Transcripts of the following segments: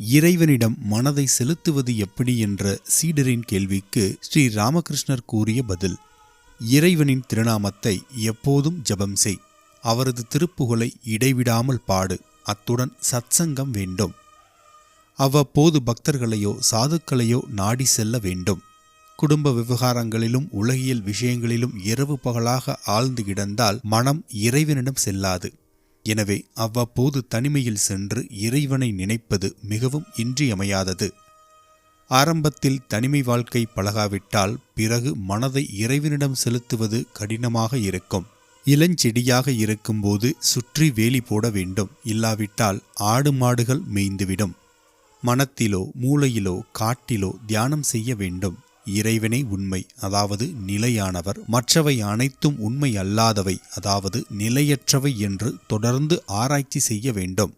இறைவனிடம் மனதை செலுத்துவது எப்படி என்ற சீடரின் கேள்விக்கு ஸ்ரீ ராமகிருஷ்ணர் கூறிய பதில் இறைவனின் திருநாமத்தை எப்போதும் ஜெபம் செய் அவரது திருப்புகழை இடைவிடாமல் பாடு அத்துடன் சத்சங்கம் வேண்டும். அவ்வப்போது பக்தர்களையோ சாதுக்களையோ நாடி செல்ல வேண்டும். குடும்ப விவகாரங்களிலும் உலகியல் விஷயங்களிலும் இரவு பகலாக ஆழ்ந்து கிடந்தால் மனம் இறைவனிடம் செல்லாது. எனவே அவ்வப்போது தனிமையில் சென்று இறைவனை நினைப்பது மிகவும் இன்றியமையாதது. ஆரம்பத்தில் தனிமை வாழ்க்கை பழகாவிட்டால் பிறகு மனதை இறைவனிடம் செலுத்துவது கடினமாக இருக்கும். இளஞ்செடியாக இருக்கும்போது சுற்றி வேலி போட வேண்டும். இல்லாவிட்டால் ஆடு மாடுகள் மேய்ந்துவிடும். மனத்திலோ மூளையிலோ காட்டிலோ தியானம் செய்ய வேண்டும். இறைவனே உண்மை அதாவது நிலையானவர். மற்றவை அனைத்தும் உண்மை அல்லாதவை அதாவது நிலையற்றவை என்று தொடர்ந்து ஆராய்ச்சி செய்ய வேண்டும்.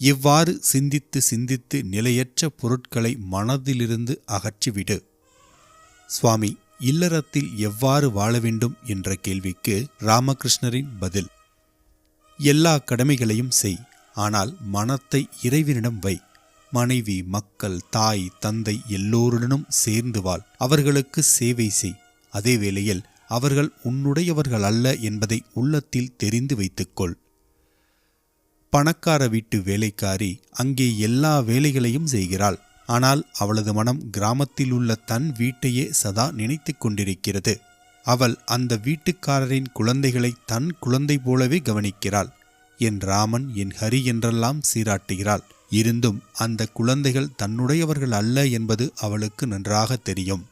இவ்வாறு சிந்தித்து சிந்தித்து நிலையற்ற பொருட்களை மனதிலிருந்து அகற்றிவிடு. சுவாமி இல்லறத்தில் எவ்வாறு வாழ வேண்டும் என்ற கேள்விக்கு ராமகிருஷ்ணரின் பதில் எல்லா கடமைகளையும் செய் ஆனால் மனத்தை இறைவனிடம் வை. மனைவி மக்கள் தாய் தந்தை எல்லோருடனும் சேர்ந்து வாழ். அவர்களுக்கு சேவை செய். அதே வேளையில் அவர்கள் உன்னுடையவர்கள் அல்ல என்பதை உள்ளத்தில் தெரிந்து வைத்துக்கொள். பணக்கார வீட்டு வேலைக்காரி அங்கே எல்லா வேலைகளையும் செய்கிறாள். ஆனால் அவளது மனம் கிராமத்தில் உள்ள தன் வீட்டையே சதா நினைத்து கொண்டிருக்கிறது. அவள் அந்த வீட்டுக்காரரின் குழந்தைகளை தன் குழந்தை போலவே கவனிக்கிறாள். என் ராமன் என் ஹரி என்றெல்லாம் சீராட்டுகிறாள். இருந்தும் அந்த குழந்தைகள் தன்னுடையவர்கள் அல்ல என்பது அவளுக்கு நன்றாக தெரியும்.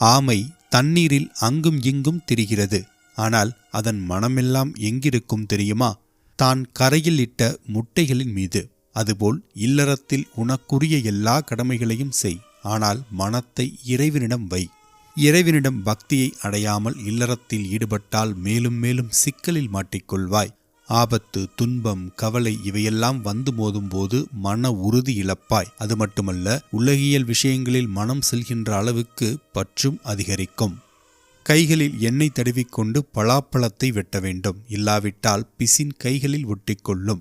ஆமை தண்ணீரில் அங்கும் இங்கும் திரிகிறது. ஆனால் அதன் மனமெல்லாம் எங்கிருக்கும் தெரியுமா? தான் கரையில் இட்ட முட்டைகளின் மீது. அதுபோல் இல்லறத்தில் உனக்குரிய எல்லா கடமைகளையும் செய். ஆனால் மனத்தை இறைவனிடம் வை. இறைவனிடம் பக்தியை அடையாமல் இல்லறத்தில் ஈடுபட்டால் மேலும் மேலும் சிக்கலில் மாட்டிக்கொள்வாய். ஆபத்து துன்பம் கவலை இவையெல்லாம் வந்து மோதும்போது மன உறுதி இழப்பாய். அது மட்டுமல்ல உலகியல் விஷயங்களில் மனம் செல்கின்ற அளவுக்கு பற்றும் அதிகரிக்கும். கைகளில் எண்ணெய் தடவிக்கொண்டு பலாப்பழத்தை வெட்ட வேண்டும். இல்லாவிட்டால் பிசின் கைகளில் ஒட்டிக்கொள்ளும்.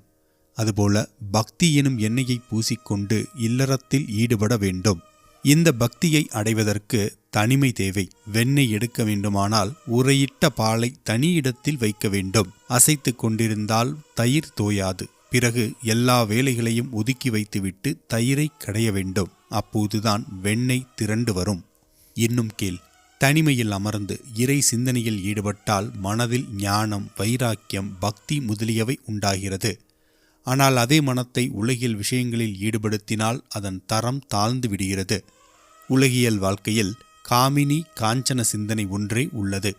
அதுபோல பக்தி எனும் எண்ணெயை பூசிக்கொண்டு இல்லறத்தில் ஈடுபட வேண்டும். இந்த பக்தியை அடைவதற்கு தனிமை தேவை. வெண்ணெய் எடுக்க வேண்டுமானால் உரையிட்ட பாலை தனி இடத்தில் வைக்க வேண்டும். அசைத்து கொண்டிருந்தால் தயிர் தோயாது. பிறகு எல்லா வேலைகளையும் ஒதுக்கி வைத்துவிட்டு தயிரை கடைய வேண்டும். அப்போதுதான் வெண்ணெய் திரண்டு வரும். இன்னும் கீழ் தனிமையில் அமர்ந்து இறை சிந்தனையில் ஈடுபட்டால் மனதில் ஞானம் வைராக்கியம் பக்தி முதலியவை உண்டாகிறது. ஆனால் அதே மனத்தை உலகியல் விஷயங்களில் ஈடுபடுத்தினால் அதன் தரம் தாழ்ந்து விடுகிறது. உலகியல் வாழ்க்கையில் காமினி காஞ்சன சிந்தனை ஒன்றே உள்ளது.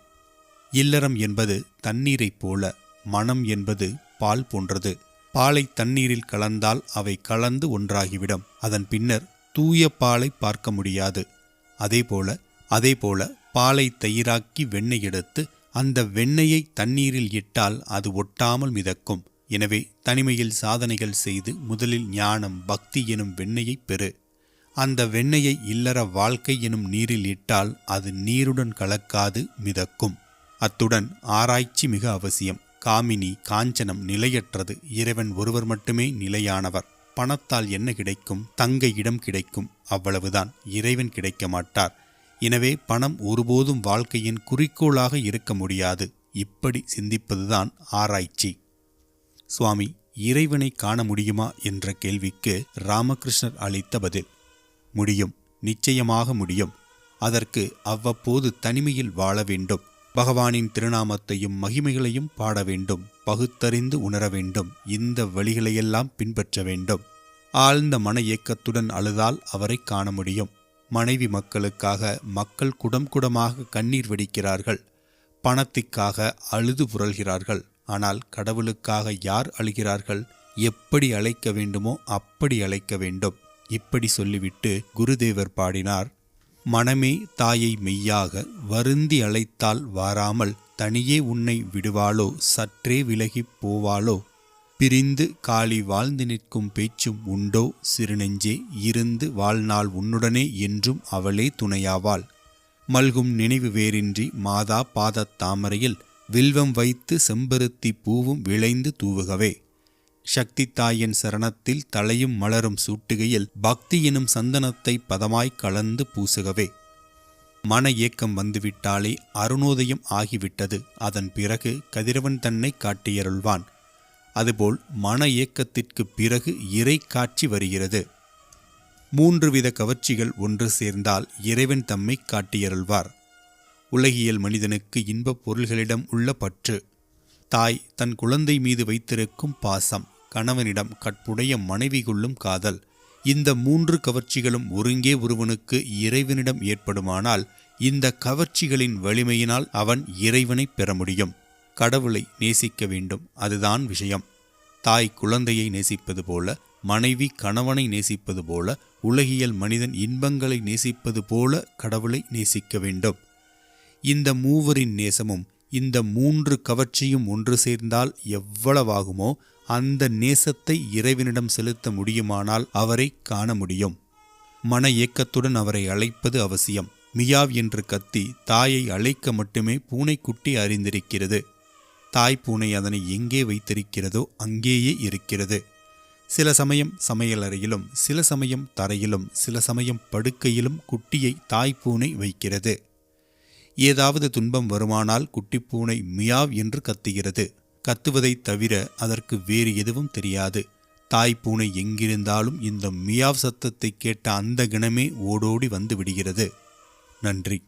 இல்லறம் என்பது தண்ணீரைப் போல மனம் என்பது பால் போன்றது. பாலை தண்ணீரில் கலந்தால் அவை கலந்து ஒன்றாகிவிடும். அதன் பின்னர் தூய பாலை பார்க்க முடியாது. அதேபோல அதேபோல பாலை தயிராக்கி வெண்ணெய் எடுத்து அந்த வெண்ணெயை தண்ணீரில் இட்டால் அது ஒட்டாமல் மிதக்கும். எனவே தனிமையில் சாதனைகள் செய்து முதலில் ஞானம் பக்தி எனும் வெண்ணையைப் பெறு. அந்த வெண்ணையை இல்லற வாழ்க்கை எனும் நீரில் இட்டால் அது நீருடன் கலக்காது மிதக்கும். அத்துடன் ஆராய்ச்சி மிக அவசியம். காமினி காஞ்சனம் நிலையற்றது. இறைவன் ஒருவர் மட்டுமே நிலையானவர். பணத்தால் என்ன கிடைக்கும்? தங்க இடம் கிடைக்கும். அவ்வளவுதான். இறைவன் கிடைக்க மாட்டார். எனவே பணம் ஒருபோதும் வாழ்க்கையின் குறிக்கோளாக இருக்க முடியாது. இப்படி சிந்திப்பதுதான் ஆராய்ச்சி. சுவாமி இறைவனை காண முடியுமா என்ற கேள்விக்கு ராமகிருஷ்ணர் அளித்த பதில் முடியும் நிச்சயமாக முடியும். அதற்கு அவ்வப்போது தனிமையில் வாழ வேண்டும். பகவானின் திருநாமத்தையும் மகிமைகளையும் பாட வேண்டும். பகுத்தறிந்து உணர வேண்டும். இந்த வழிகளையெல்லாம் பின்பற்ற வேண்டும். ஆழ்ந்த மன இயக்கத்துடன் அழுதால் அவரை காண முடியும். மனைவி மக்களுக்காக மக்கள் குடம் குடமாக கண்ணீர் வெடிக்கிறார்கள். பணத்திற்காக அழுது புரள்கிறார்கள் ஆனால் கடவுளுக்காக யார் அழுகிறார்கள்? எப்படி அழைக்க வேண்டுமோ அப்படி அழைக்க வேண்டும். இப்படி சொல்லிவிட்டு குருதேவர் பாடினார். மனமே தாயை மெய்யாக வருந்தி அழைத்தால் வாராமல் தனியே உன்னை விடுவாளோ? சற்றே விலகிப் போவாளோ? பிரிந்து காளி வாழ்ந்து நிற்கும் பேச்சும் உண்டோ? சிறுநெஞ்சே இருந்து வாழ்நாள் உன்னுடனே என்றும் அவளே துணையாவாள். மல்கும் நினைவு வேறின்றி மாதா பாதத் தாமரையில் வில்வம் வைத்து செம்பருத்தி பூவும் விளைந்து தூவுகவே. சக்தி தாயின் சரணத்தில் தலையும் மலரும் சூட்டுகையில் பக்தி எனும் சந்தனத்தை பதமாய் கலந்து பூசுகவே. மன ஏக்கம் வந்துவிட்டாலே அருணோதயம் ஆகிவிட்டது. அதன் பிறகு கதிரவன் தன்னை காட்டியருள்வான். அதுபோல் மன ஏக்கத்திற்கு பிறகு இறை காட்சி வருகிறது. மூன்று வித கவர்ச்சிகள் ஒன்று சேர்ந்தால் இறைவன் தம்மை காட்டியருள்வார். உலகியல் மனிதனுக்கு இன்பப் பொருள்களிடம் உள்ள பற்று. தாய் தன் குழந்தை மீது வைத்திருக்கும் பாசம் கணவனிடம் கற்புடைய மனைவி கொள்ளும் காதல். இந்த மூன்று கவர்ச்சிகளும் ஒருங்கே ஒருவனுக்கு இறைவனிடம் ஏற்படுமானால் இந்த கவர்ச்சிகளின் வலிமையினால் அவன் இறைவனை பெற முடியும். கடவுளை நேசிக்க வேண்டும் அதுதான் விஷயம். தாய் குழந்தையை நேசிப்பது போல மனைவி கணவனை நேசிப்பது போல உலகியல் மனிதன் இன்பங்களை நேசிப்பது போல கடவுளை நேசிக்க வேண்டும். இந்த மூவரின் நேசமும் இந்த மூன்று கவர்ச்சியும் ஒன்று சேர்ந்தால் எவ்வளவாகுமோ அந்த நேசத்தை இறைவனிடம் செலுத்த முடியுமானால் அவரை காண முடியும். மன ஏக்கத்துடன் அவரை அழைப்பது அவசியம். மியாவ் என்று கத்தி தாயை அழைக்க மட்டுமே பூனைக்குட்டி அறிந்திருக்கிறது. தாய் பூனை அதனை எங்கே வைத்திருக்கிறதோ அங்கேயே இருக்கிறது. சில சமயம் சமையலறையிலும் சில சமயம் தரையிலும் சில சமயம் படுக்கையிலும் குட்டியை தாய் பூனை வைக்கிறது. ஏதாவது துன்பம் வருமானால் குட்டிப்பூனை மியாவ் என்று கத்துகிறது. கத்துவதைத் தவிர அதற்கு வேறு எதுவும் தெரியாது. தாய் பூனை எங்கிருந்தாலும் இந்த மியாவ் சத்தத்தை கேட்ட அந்த கணமே ஓடோடி வந்து விடுகிறது. நன்றி.